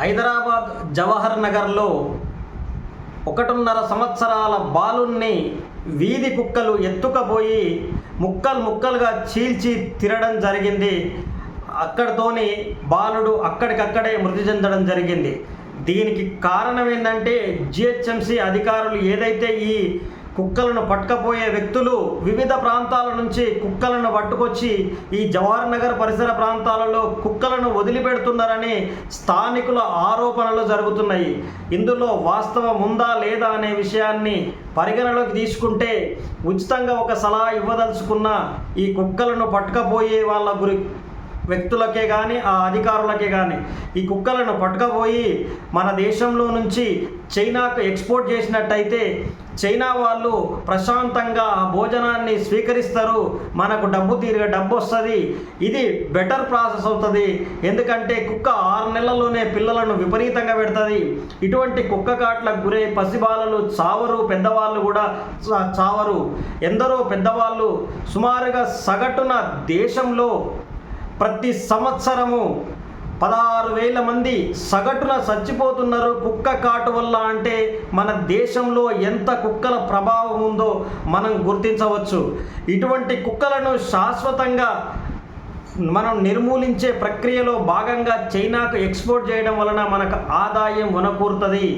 హైదరాబాద్ జవహర్ నగర్లో ఒకటిన్నర సంవత్సరాల బాలుణ్ణి వీధి కుక్కలు ఎత్తుకపోయి ముక్కలు ముక్కలుగా చీల్చి తిరగడం జరిగింది. అక్కడితోని బాలుడు అక్కడికక్కడే మృతి చెందడం జరిగింది. దీనికి కారణం ఏంటంటే జిహెచ్ఎంసి అధికారులు ఏదైతే ఈ కుక్కలను పట్టుకపోయే వ్యక్తులు వివిధ ప్రాంతాల నుంచి కుక్కలను పట్టుకొచ్చి ఈ జవహర్ నగర్ పరిసర ప్రాంతాలలో కుక్కలను వదిలిపెడుతున్నారని స్థానికుల ఆరోపణలు జరుగుతున్నాయి. ఇందులో వాస్తవం ఉందా లేదా అనే విషయాన్ని పరిగణలోకి తీసుకుంటే ఉచితంగా ఒక సలహా ఇవ్వదలుచుకున్న ఈ కుక్కలను పట్టుకపోయే వాళ్ళ గురి వ్యక్తులకే కానీ ఆ అధికారులకే కానీ ఈ కుక్కలను పట్టుకపోయి మన దేశంలో నుంచి చైనాకు ఎక్స్పోర్ట్ చేసినట్టయితే చైనా వాళ్ళు ప్రశాంతంగా ఆ భోజనాన్ని స్వీకరిస్తారు. మనకు డబ్బు తీరిగా డబ్బు వస్తుంది. ఇది బెటర్ ప్రాసెస్ అవుతుంది. ఎందుకంటే కుక్క ఆరు నెలల్లోనే పిల్లలను విపరీతంగా పెడుతుంది. ఇటువంటి కుక్క కాట్లకు గురై పసిబాలలు చావరు పెద్దవాళ్ళు కూడా చావరు. ఎందరో పెద్దవాళ్ళు సుమారుగా సగటున దేశంలో ప్రతి సంవత్సరము పదహారు వేల మంది సగటున చచ్చిపోతున్నారు. కుక్క కాటు వల్ల అంటే మన దేశంలో ఎంత కుక్కల ప్రభావం ఉందో మనం గుర్తించవచ్చు. ఇటువంటి కుక్కలను శాశ్వతంగా మనం నిర్మూలించే ప్రక్రియలో భాగంగా చైనాకు ఎక్స్పోర్ట్ చేయడం వలన మనకు ఆదాయం వనకూరుతుంది.